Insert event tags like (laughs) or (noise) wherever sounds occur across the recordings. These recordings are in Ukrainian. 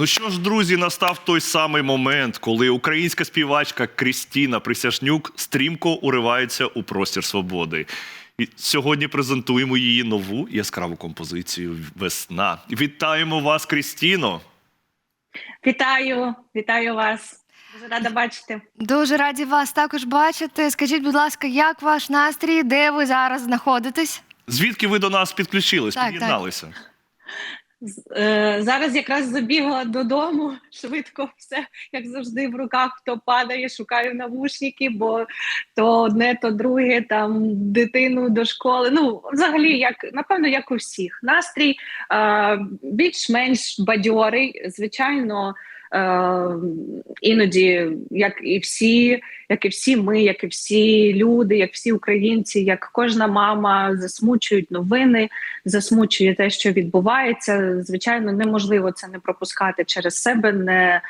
Ну що ж, друзі, настав той самий момент, коли українська співачка Крістіна Присяжнюк стрімко уривається у простір свободи. І сьогодні презентуємо її нову яскраву композицію Весна. Вітаємо вас, Крістіно! Вітаю, вітаю вас. Дуже рада бачити. Дуже раді вас також бачити. Скажіть, будь ласка, як ваш настрій? Де ви зараз знаходитесь? Звідки ви до нас підключились, Так, так. під'єдналися? Е, Зараз якраз забігла додому, (laughs) швидко все, як завжди, в руках то падає, шукаю навушники, бо то одне, то друге, там дитину до школи. Ну, взагалі, як напевно, як у всіх. Настрій е, більш-менш бадьорий, звичайно. Е, іноді, як і всі, як і всі ми, як і всі люди, як всі українці, як кожна мама засмучують новини, засмучує те, що відбувається. Звичайно, неможливо це не пропускати через себе. Не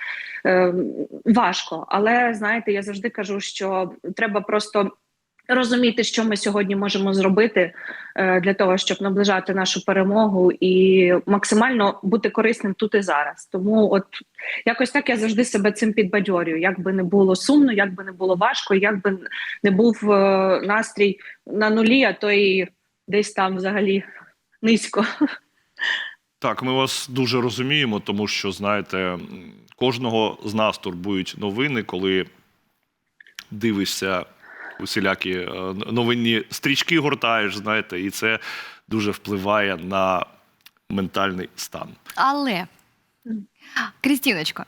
е, важко. Але знаєте, я завжди кажу, що треба просто. Розуміти, що ми сьогодні можемо зробити е, для того, щоб наближати нашу перемогу і максимально бути корисним тут і зараз. Тому, от якось так я завжди себе цим підбадьорюю. Як би не було сумно, як би не було важко, як би не був е, настрій на нулі, а то і десь там взагалі низько. Так, ми вас дуже розуміємо, тому що знаєте, кожного з нас турбують новини, коли дивишся усілякі е, новинні стрічки, гортаєш, знаєте, і це дуже впливає на ментальний стан. Але. Крістіночко,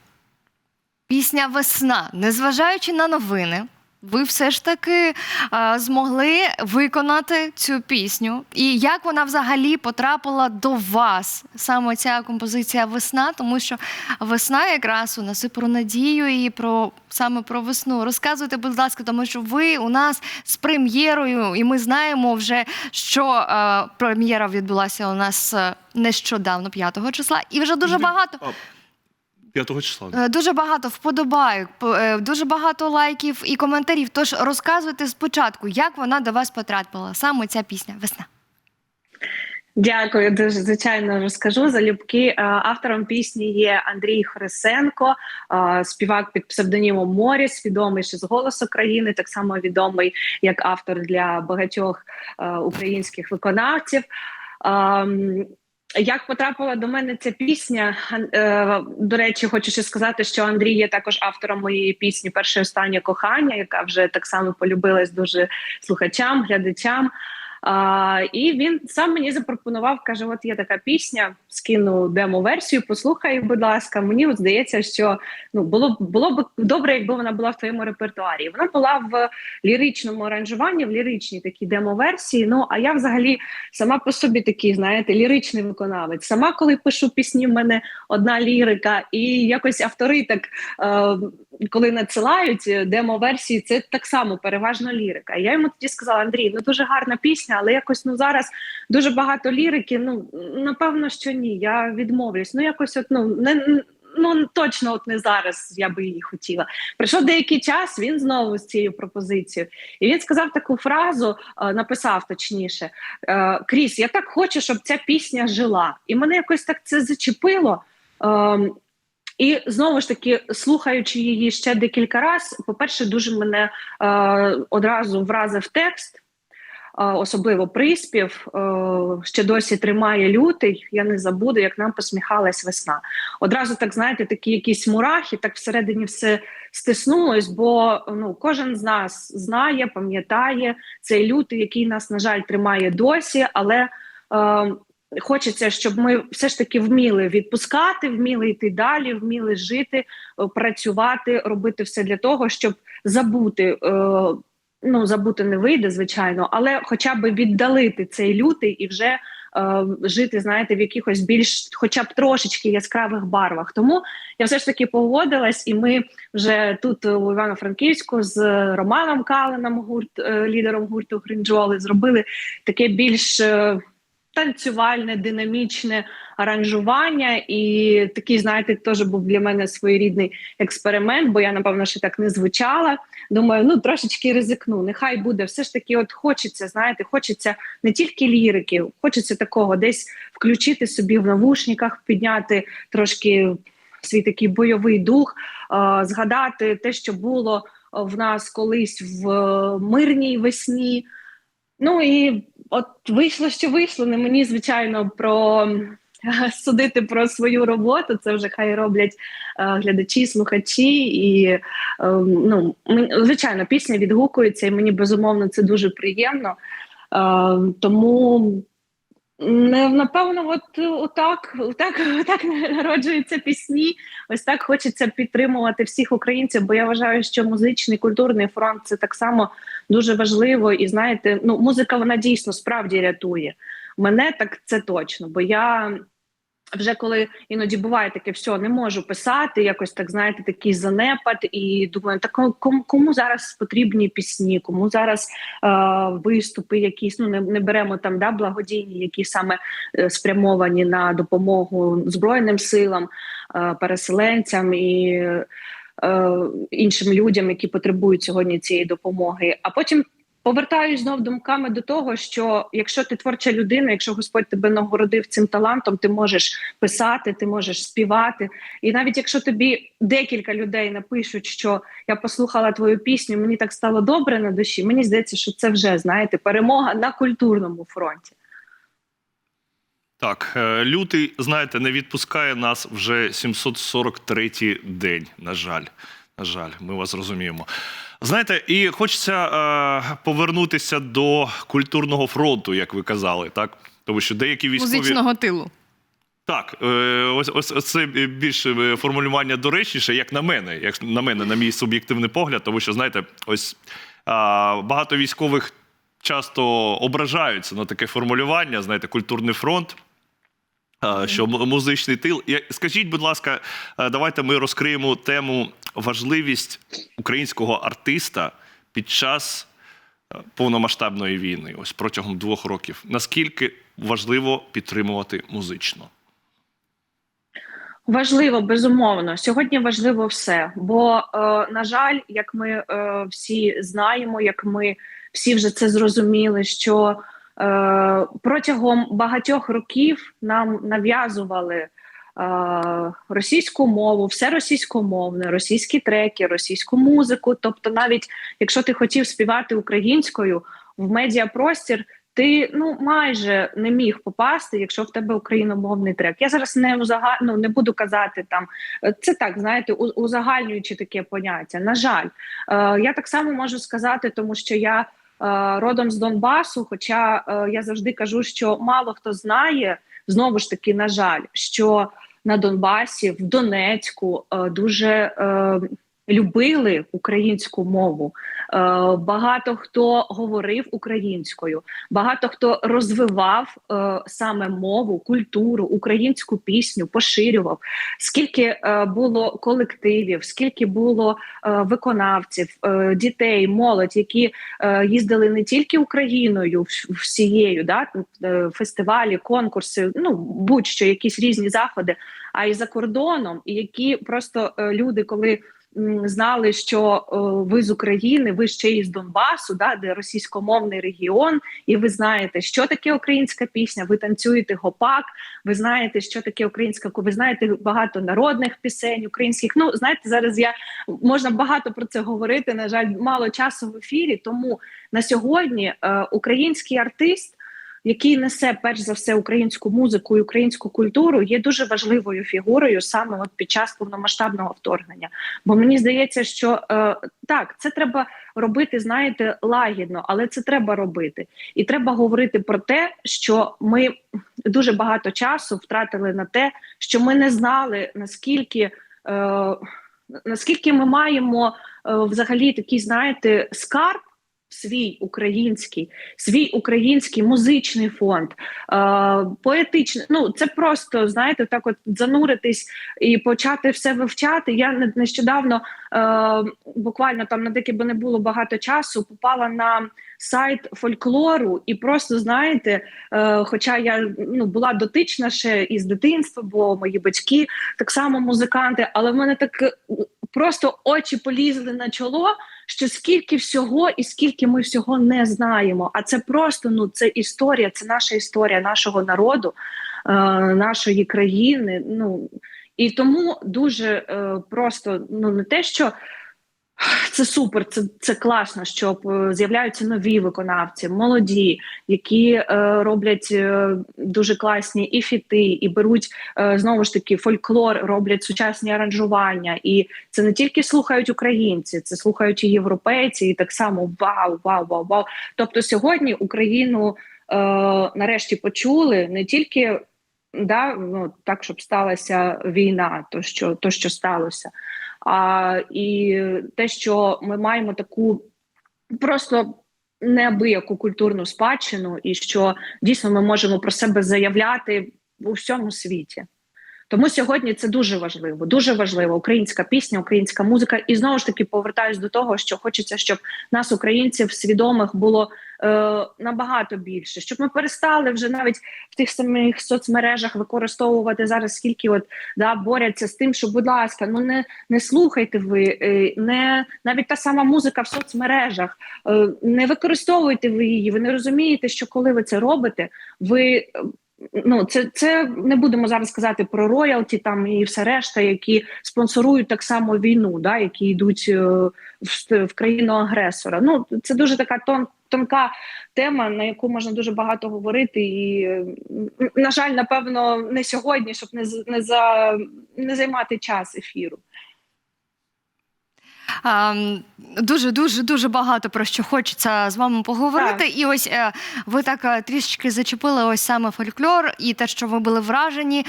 пісня Весна, незважаючи на новини, ви все ж таки а, змогли виконати цю пісню. І як вона взагалі потрапила до вас? Саме ця композиція Весна, тому що весна якраз у нас і про надію, і про саме про весну. Розказуйте, будь ласка, тому що ви у нас з прем'єрою, і ми знаємо вже, що е, прем'єра відбулася у нас е, нещодавно, 5 числа, і вже дуже багато. А, 5 числа. Е, Дуже багато вподобайок, е, дуже багато лайків і коментарів. Тож розказуйте спочатку, як вона до вас потрапила, саме ця пісня Весна. Дякую, дуже звичайно розкажу залюбки. Е, Автором пісні є Андрій Хрисенко, співак під псевдонімом Моріс, відомий ще з голосу країни, так само відомий як автор для багатьох українських виконавців. Як потрапила до мене ця пісня? Е, До речі, хочу ще сказати, що Андрій є також автором моєї пісні Перше останнє кохання, яка вже так само полюбилась дуже слухачам, глядачам. А, і він сам мені запропонував, каже: От є така пісня, скину демо-версію, послухай, будь ласка. Мені от здається, що ну було було б добре, якби вона була в твоєму репертуарі. Вона була в ліричному аранжуванні, в ліричній такій демо-версії. Ну а я взагалі сама по собі такий, знаєте, ліричний виконавець. Сама, коли пишу пісні, в мене одна лірика, і якось автори так. Е, коли надсилають е, демо-версії, це так само переважно лірика. Я йому тоді сказала: Андрій, ну дуже гарна пісня, але якось ну зараз дуже багато лірики. Ну напевно, що ні. Я відмовлюсь. Ну якось, от ну не. Ну точно, от не зараз я би її хотіла. Прийшов деякий час. Він знову з цією пропозицією, і він сказав таку фразу, е, написав точніше: е, Кріс, я так хочу, щоб ця пісня жила. І мене якось так це зачепило. І знову ж таки, слухаючи її ще декілька разів, по-перше, дуже мене е, одразу вразив текст, е, особливо приспів. Е, ще досі тримає лютий. Я не забуду, як нам посміхалась весна. Одразу так знаєте, такі якісь мурахи, так всередині все стиснулось, бо ну кожен з нас знає, пам'ятає цей лютий, який нас, на жаль, тримає досі, але. Е, Хочеться, щоб ми все ж таки вміли відпускати, вміли йти далі, вміли жити, е, працювати, робити все для того, щоб забути. е, Ну, забути не вийде, звичайно, але хоча б віддалити цей лютий і вже е, жити, знаєте, в якихось більш, хоча б трошечки яскравих барвах. Тому я все ж таки погодилась, і ми вже тут у Івано-Франківську з Романом Калином, гурт лідером гурту Гринджоли, зробили таке більш. Танцювальне, динамічне аранжування, і такий, знаєте, теж був для мене своєрідний експеримент, бо я, напевно, ще так не звучала. Думаю, ну трошечки ризикну. Нехай буде. Все ж таки, от хочеться, знаєте, хочеться не тільки лірики, хочеться такого десь включити собі в навушниках, підняти трошки свій такий бойовий дух, згадати те, що було в нас колись в е, мирній весні. Ну і от вийшло, що вийшло. Не мені, звичайно, про е, судити про свою роботу. Це вже хай роблять е, глядачі, слухачі. І е, ну, звичайно, пісня відгукується, і мені безумовно це дуже приємно. Тому напевно, от отак, отак, (laughs) отак народжуються пісні. Ось так хочеться підтримувати всіх українців, бо я вважаю, що музичний культурний фронт це так само дуже важливо. І знаєте, ну музика вона дійсно справді рятує мене, так це точно. Бо я вже коли іноді буває таке, все не можу писати, якось так знаєте, такий занепад, і думаю, так кому, кому зараз потрібні пісні, кому зараз е, виступи, якісь ну не, не беремо там да благодійні, які саме е, спрямовані на допомогу збройним силам, е, переселенцям і. е, Іншим людям, які потребують сьогодні цієї допомоги, а потім повертаюсь знов думками до того, що якщо ти творча людина, якщо Господь тебе нагородив цим талантом, ти можеш писати, ти можеш співати. І навіть якщо тобі декілька людей напишуть, що я послухала твою пісню, мені так стало добре на душі. Мені здається, що це вже знаєте перемога на культурному фронті. Так, е, лютий, знаєте, не відпускає нас вже 743-й день. На жаль, жаль, ми вас розуміємо. Знаєте, і хочеться е, повернутися до культурного фронту, як ви казали, так тому що деякі військові Музичного тилу. так, е, ось ось це більше е, формулювання доречніше, як на мене, як на мене, на мій суб'єктивний погляд, тому що знаєте, ось а, багато військових часто ображаються на таке формулювання, знаєте, культурний фронт. Що музичний тил. Скажіть, будь ласка, давайте ми розкриємо тему важливість українського артиста під час повномасштабної війни, ось протягом двох років. Наскільки важливо підтримувати музично? Важливо, безумовно. Сьогодні важливо все. Бо, е, на жаль, як ми е, всі знаємо, як ми всі вже це зрозуміли, що протягом багатьох років нам нав'язували е, російську мову, все російськомовне, російські треки, російську музику. Тобто, навіть якщо ти хотів співати українською в медіапростір, ти ну майже не міг попасти, якщо в тебе україномовний трек. Я зараз не узага... ну, не буду казати там. е, Це так, знаєте, узагальнюючи таке поняття. На жаль, е, я так само можу сказати, тому що я е, родом з Донбасу. Хоча е, я завжди кажу, що мало хто знає, знову ж таки, на жаль, що на Донбасі, в Донецьку е, дуже е, любили українську мову. Е, багато хто говорив українською, багато хто розвивав е, саме мову, культуру, українську пісню, поширював. Скільки е, було колективів, скільки було виконавців, дітей, молодь, які їздили не тільки Україною всією, да, фестивалі, конкурси, ну будь-що, якісь різні заходи, а й за кордоном, і які просто люди, коли знали, що е, ви з України, ви ще із Донбасу, да, де російськомовний регіон, і ви знаєте, що таке українська пісня. Ви танцюєте гопак, ви знаєте, що таке українська ви знаєте багато народних пісень українських. Ну знаєте, зараз я можна багато про це говорити. На жаль, мало часу в ефірі. Тому на сьогодні е, український артист. Який несе перш за все українську музику і українську культуру, є дуже важливою фігурою саме от під час повномасштабного вторгнення. Бо мені здається, що е, так, це треба робити, знаєте, лагідно, але це треба робити. І треба говорити про те, що ми дуже багато часу втратили на те, що ми не знали наскільки. Е, Наскільки ми маємо е, взагалі такий, знаєте, скарб свій український, свій український музичний фонд, е, поетичний. Ну це просто знаєте, так от зануритись і почати все вивчати. Я не- нещодавно е, буквально там на деяке, бо не було багато часу, попала на сайт фольклору, і просто знаєте, е, хоча я ну була дотична ще із дитинства, бо мої батьки так само музиканти, але в мене так просто очі полізли на чоло. Що скільки всього і скільки ми всього не знаємо, а це просто ну це історія, це наша історія нашого народу, е, нашої країни. Ну І тому дуже е, просто ну не те, що це супер, це, це класно, що е, з'являються нові виконавці, молоді, які е, роблять е, дуже класні і фіти, і беруть е, знову ж таки фольклор, роблять сучасні аранжування. І це не тільки слухають українці, це слухають і європейці, і так само вау, вау, вау, вау. Тобто сьогодні Україну е, нарешті почули не тільки да, ну, так, щоб сталася війна, то що, то, що сталося. А, і те, що ми маємо таку просто неабияку культурну спадщину, і що дійсно ми можемо про себе заявляти у всьому світі. Тому сьогодні це дуже важливо, дуже важливо. Українська пісня, українська музика. І знову ж таки повертаюсь до того, що хочеться, щоб нас, українців, свідомих було е, набагато більше, щоб ми перестали вже навіть в тих самих соцмережах використовувати зараз, скільки от да борються з тим, що, будь ласка, ну не не слухайте ви, е, не навіть та сама музика в соцмережах, е, не використовуйте ви її. Ви не розумієте, що коли ви це робите, ви ну це це не будемо зараз казати про роялті там і все решта, які спонсорують так само війну, да які йдуть е, в, в країну агресора. Ну це дуже така тон. Тонка тема, на яку можна дуже багато говорити, і на жаль, напевно, не сьогодні, щоб не не за не займати час ефіру. Дуже дуже дуже багато про що хочеться з вами поговорити. І ось е, ви так е, трішечки зачепили ось саме фольклор і те, що ви були вражені.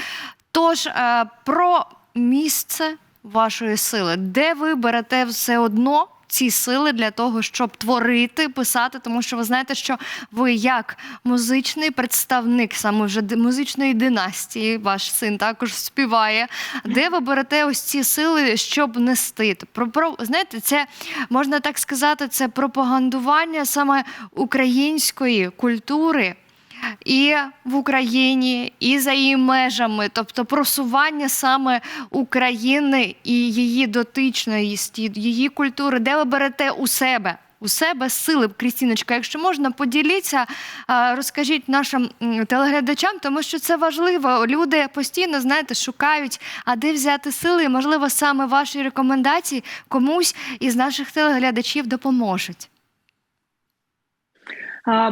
Тож е, про місце вашої сили, де ви берете все одно. Ці сили для того, щоб творити, писати, тому що ви знаєте, що ви як музичний представник саме вже музичної династії, ваш син також співає. Де ви берете ось ці сили, щоб нести? Про, про знаєте, це можна так сказати, це пропагандування саме української культури. І в Україні, і за її межами, тобто просування саме України і її дотичності, її культури, де ви берете у себе. У себе сили, Крістіночка, якщо можна, поділіться, розкажіть нашим телеглядачам, тому що це важливо. Люди постійно, знаєте, шукають, а де взяти сили, і, можливо, саме ваші рекомендації комусь із наших телеглядачів допоможуть.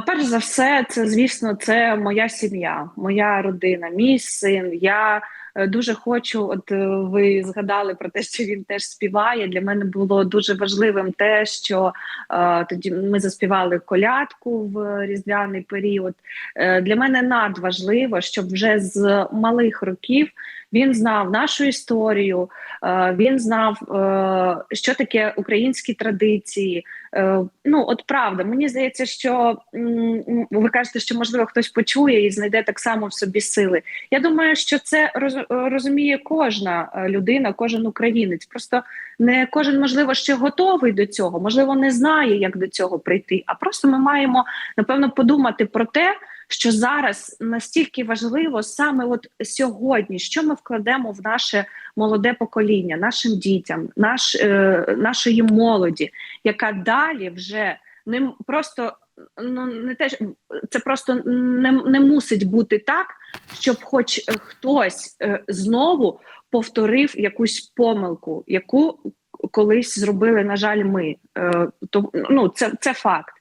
Перш за все, це звісно, це моя сім'я, моя родина, мій син. Я е, дуже хочу. От е, ви згадали про те, що він теж співає. Для мене було дуже важливим те, що е, тоді ми заспівали колядку в різдвяний період. Е, для мене надважливо, щоб вже з малих років він знав нашу історію, е, він знав, що таке українські традиції. Е, ну, от правда, мені здається, що ви кажете, що можливо хтось почує і знайде так само в собі сили. Я думаю, що це розуміє кожна е, людина, кожен українець. Просто не кожен, можливо, ще готовий до цього, можливо, не знає, як до цього прийти. А просто ми маємо напевно подумати про те, що зараз настільки важливо саме от сьогодні, що ми вкладемо в наше молоде покоління, нашим дітям, наш, е, нашої молоді, яка далі вже не просто ну не те, це просто не, не мусить бути так, щоб хоч хтось е, знову повторив якусь помилку, яку колись зробили, на жаль, ми. Е, то ну це, це факт.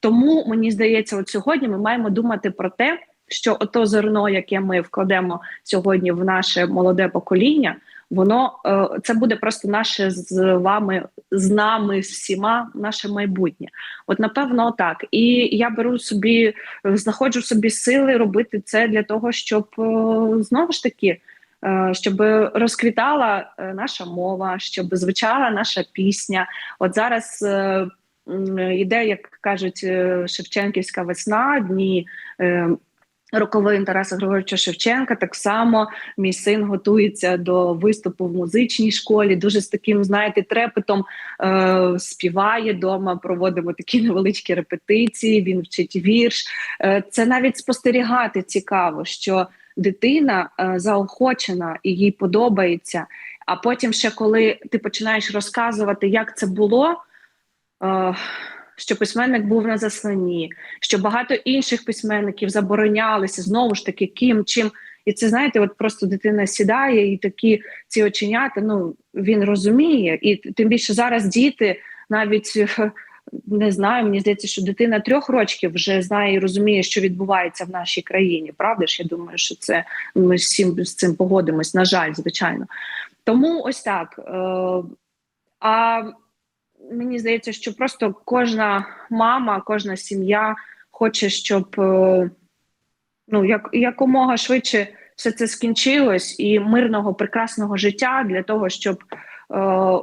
Тому мені здається, от сьогодні ми маємо думати про те, що ото зерно, яке ми вкладемо сьогодні в наше молоде покоління, воно е, це буде просто наше з вами, з нами всіма, наше майбутнє. От напевно, так. І я беру собі, знаходжу собі сили робити це для того, щоб е, знову ж таки. е, Щоб розквітала наша мова, щоб звучала наша пісня. От зараз е, м, іде, як кажуть, е, Шевченківська весна, дні е, роковин Тараса Григоровича Шевченка. Так само мій син готується до виступу в музичній школі. Дуже з таким, знаєте, трепетом е, співає дома. Проводимо такі (laughs) невеличкі репетиції. Він вчить вірш. Е, це навіть спостерігати цікаво, що дитина е, заохочена і їй подобається. А потім, ще коли ти починаєш розказувати, як це було. Що письменник був на засланні, що багато інших письменників заборонялися знову ж таки ким чим І це знаєте, от просто дитина сідає, і такі ці оченята. Ну він розуміє, і тим більше зараз діти навіть. (laughs) Не знаю, мені здається, що дитина трьох років вже знає і розуміє, що відбувається в нашій країні. Правда ж? Я думаю, що це ми всім з цим погодимось. На жаль, звичайно. Тому ось так. Е, а мені здається, що просто кожна мама, кожна сім'я хоче, щоб е, ну, як, якомога швидше все це скінчилось і мирного, прекрасного життя для того, щоб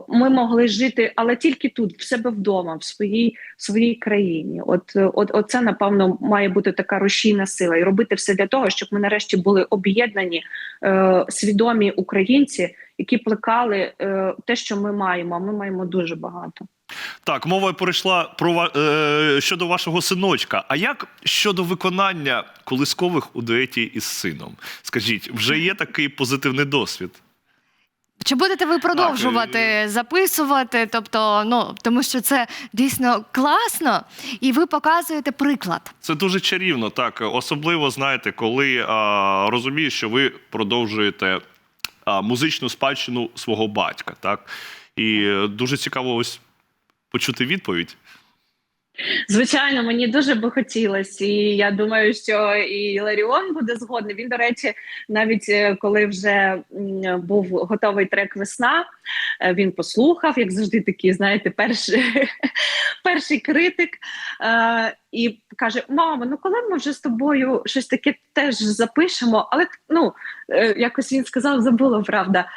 ми могли жити, але тільки тут, в себе вдома, в своїй, в своїй країні. От, е, от, от це, напевно, має бути така рушійна сила, і робити все для того, щоб ми нарешті були об'єднані, е, свідомі українці, які плекали е, те, що ми маємо. А ми маємо дуже багато. Так, мова перейшла про е, щодо вашого синочка. А як щодо виконання колискових у дуеті із сином? Скажіть, вже є такий позитивний досвід? Чи будете ви продовжувати записувати? Тобто, ну тому що це дійсно класно, і ви показуєте приклад. Це дуже чарівно, так. Особливо, знаєте, коли а, розумієш, що ви продовжуєте а, музичну спадщину свого батька, так? І е, дуже цікаво ось почути відповідь. Звичайно, мені дуже би хотілося, і я думаю, що і Ларіон буде згодний. Він, до речі, навіть е, коли вже був готовий трек весна, е, він послухав, як завжди, такий, знаєте, перший, (laughs) перший критик. Е, і каже: Мамо, ну коли ми вже з тобою щось таке теж запишемо, але ну якось він сказав, забула правда.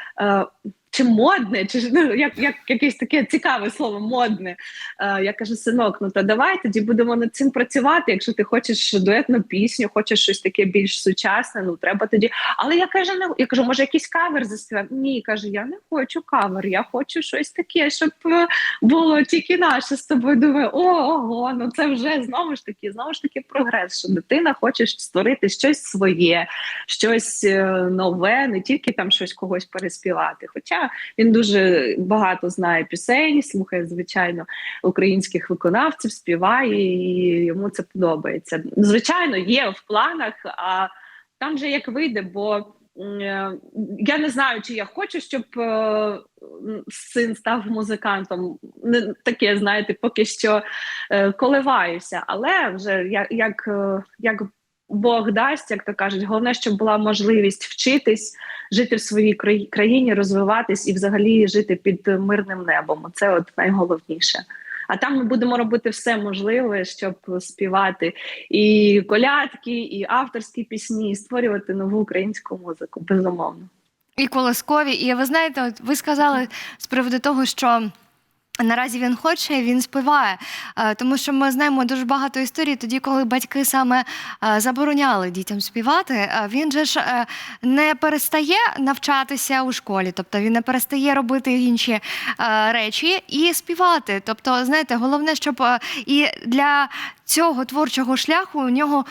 Чи модне, чи ну, як, як якесь таке цікаве слово модне. Е, я кажу, синок, ну то давай тоді будемо над цим працювати. Якщо ти хочеш дуетну пісню, хочеш щось таке більш сучасне, ну треба тоді. Але я кажу, не я кажу, може якийсь кавер заспівати? Ні, каже, я не хочу кавер, я хочу щось таке, щоб е, було тільки наше з тобою. Думаю, ого, ну це вже знову ж таки, знову ж таки прогрес. Що дитина хоче створити щось своє, щось е, нове, не тільки там щось когось переспівати. Хоча він дуже багато знає пісень, слухає звичайно українських виконавців, співає, і йому це подобається. Звичайно, є в планах, а там вже як вийде, бо е, я не знаю, чи я хочу, щоб е, син став музикантом. Не таке, знаєте, поки що е, коливаюся, але вже як, як, е, як Бог дасть, як то кажуть, головне, щоб була можливість вчитись, жити в своїй країні, розвиватись і взагалі жити під мирним небом. Це от найголовніше. А там ми будемо робити все можливе, щоб співати і колядки, і авторські пісні, і створювати нову українську музику. Безумовно. І колоскові. І ви знаєте, от ви сказали з приводу того, що. Наразі він хоче, він співає, Е, тому що ми знаємо дуже багато історій, тоді, коли батьки саме е, забороняли дітям співати, е, він же ж не перестає навчатися у школі, тобто він не перестає робити інші речі і співати. Тобто, знаєте, головне, щоб і для цього творчого шляху у нього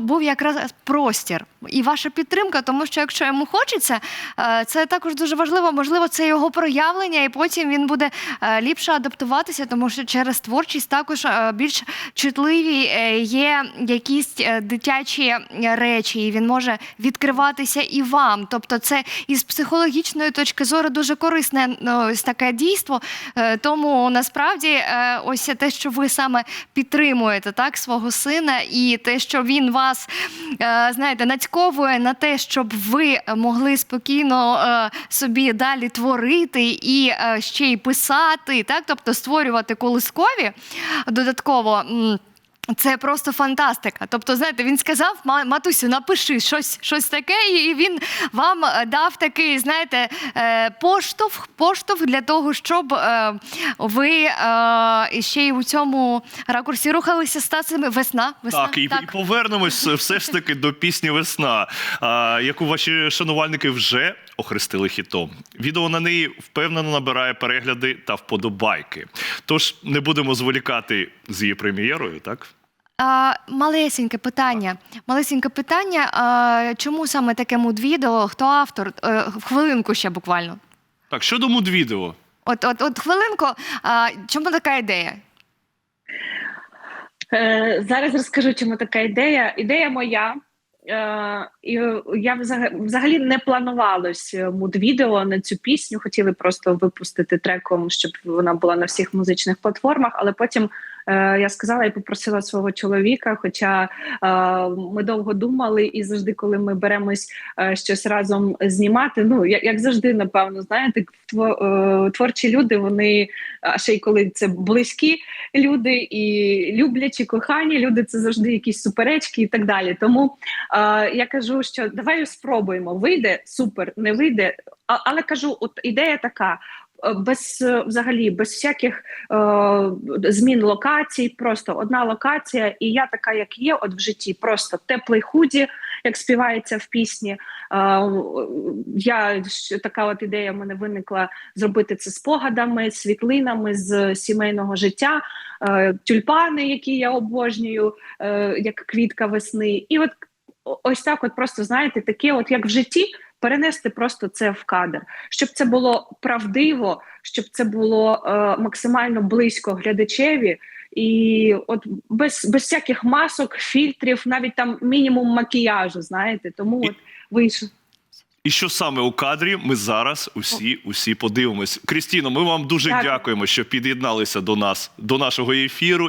був, якраз простір і ваша підтримка, тому що якщо йому хочеться, е, це також дуже важливо. Можливо, це його проявлення, і потім він буде е, ліпше адаптуватися, тому що через творчість також е, більш чутливі є якісь дитячі речі, і він може відкриватися і вам. Тобто, це із психологічної точки зору дуже корисне ну, ось таке дійство. Тому насправді ось те, що ви саме підтримуєте так свого сина, і те, що він вас е, знаєте, нацьковує на те, щоб ви могли спокійно е, собі далі творити і е, ще й писати, так, тобто створювати колискові додатково. Це просто фантастика. Тобто, знаєте, він сказав: «Ма- матусю, напиши щось, щось таке, і він вам е, дав такий, знаєте, е, поштовх, поштовх для того, щоб е, ви ще й у цьому ракурсі рухалися з тацями. Весна, весна. Так, і, і повернемось все ж таки до пісні Весна, яку ваші шанувальники вже охрестили хітом. Відео на неї впевнено набирає перегляди та вподобайки. Тож не будемо зволікати з її прем'єрою, так? А, малесеньке питання. Малесеньке питання. А, чому саме таке муд-відео? Хто автор? Е, хвилинку ще буквально. Так, щодо муд-відео. От, от, от хвилинку. А, чому така ідея? Е, зараз розкажу, чому така ідея. Ідея моя. Е, і я взагалі, взагалі не планувалось муд-відео на цю пісню. Хотіли просто випустити треком, щоб вона була на всіх музичних платформах. Але потім я сказала і попросила свого чоловіка. Хоча е, ми довго думали, і завжди, коли ми беремось е, щось разом знімати, ну як, завжди, напевно, знаєте, тво, е, творчі люди, вони ще й коли це близькі люди і люблячі, кохані люди, це завжди якісь суперечки і так далі. Тому е, я кажу, що давай спробуємо. Вийде супер, не вийде. Але кажу, от ідея така. Е, Без е, взагалі без всяких е, змін локацій, просто одна локація, і я така, як є, от в житті, просто теплий худі, як співається в пісні. Е, я така от ідея в мене виникла зробити це спогадами, світлинами з сімейного життя, е, тюльпани, які я обожнюю, е, як квітка весни, і от ось так, от просто знаєте, таке, от як в житті, перенести просто це в кадр, щоб це було правдиво, щоб це було е, максимально близько глядачеві. І от без, без всяких масок, фільтрів, навіть там мінімум макіяжу, знаєте, тому І- от вийшло. І що саме у кадрі ми зараз усі усі подивимось. Крістіно, ми вам дуже Дякую. дякуємо, що під'єдналися до нас до нашого ефіру.